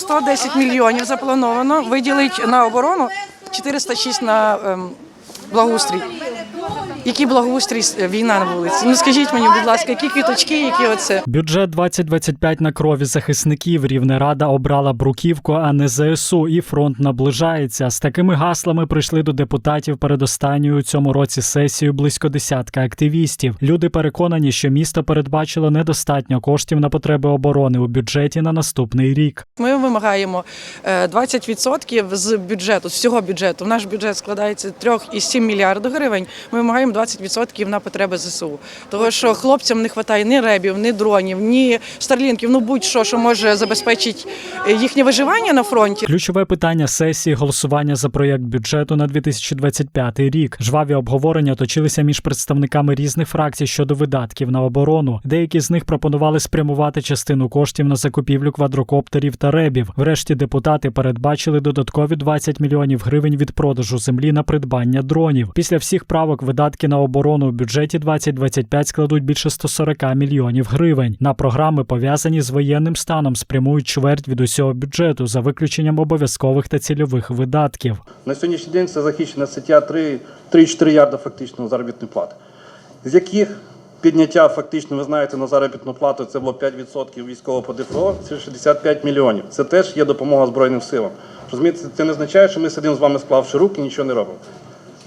110 мільйонів заплановано. Виділить на оборону 406 на ем, благоустрій. Який благоустрій е, війна на вулиці? Ну скажіть мені, будь ласка, які квіточки, які оце? Бюджет 2025 на крові захисників. Рівнерада обрала бруківку, а не ЗСУ. І фронт наближається. З такими гаслами прийшли до депутатів перед останньою у цьому році сесією близько десятка активістів. Люди переконані, що місто передбачило недостатньо коштів на потреби оборони у бюджеті на наступний рік. Ми вимагаємо е, 20% з бюджету, з всього бюджету. Наш бюджет складається 3,7 мільярда гривень. Ми вимагаємо 20% на потреби ЗСУ. Тому що хлопцям не вистачає ні ребів, ні дронів, ні старлінків, ну будь-що, що може забезпечити е, їхнє виживання на фронті. Ключове питання сесії голосування за проєкт бюджету на 2025 рік. Жваві обговорення точилися між представниками різних фракцій щодо видатків на оборону. Деякі з них пропонували спрямувати частину коштів на закупівлю квадрокоптерів та ребів. Врешті депутати передбачили додаткові 20 мільйонів гривень від продажу землі на придбання дронів. Після всіх правок видатки на оборону у бюджеті 2025 складуть більше 140 мільйонів гривень. На програми пов'язані з воєнним станом спрямують чверть від усього бюджету за виключенням обов'язкових та цільових видатків. На сьогоднішній день це захищена стаття 3 3,4 ярда фактично заробітної плати, з яких підняття фактично, ви знаєте, на заробітну плату це було 5% військового ПДФО, це 65 мільйонів. Це теж є допомога Збройним силам. Розумієте, це не означає, що ми сидимо з вами склавши руки, нічого не робимо.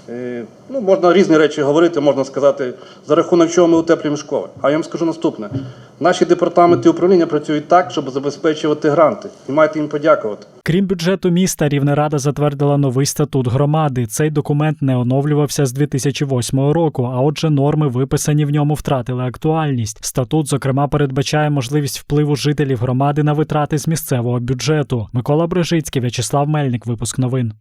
Е, Ну, можна різні речі говорити, можна сказати, за рахунок чого ми утеплюємо школи. А я вам скажу наступне: наші департаменти управління працюють так, щоб забезпечувати гранти, і маєте їм подякувати. Крім бюджету міста, Рівнерада затвердила новий статут громади. Цей документ не оновлювався з 2008 року, а отже, норми, виписані в ньому, втратили актуальність. Статут, зокрема, передбачає можливість впливу жителів громади на витрати з місцевого бюджету. Микола Брижицький, В'ячеслав Мельник, випуск новин.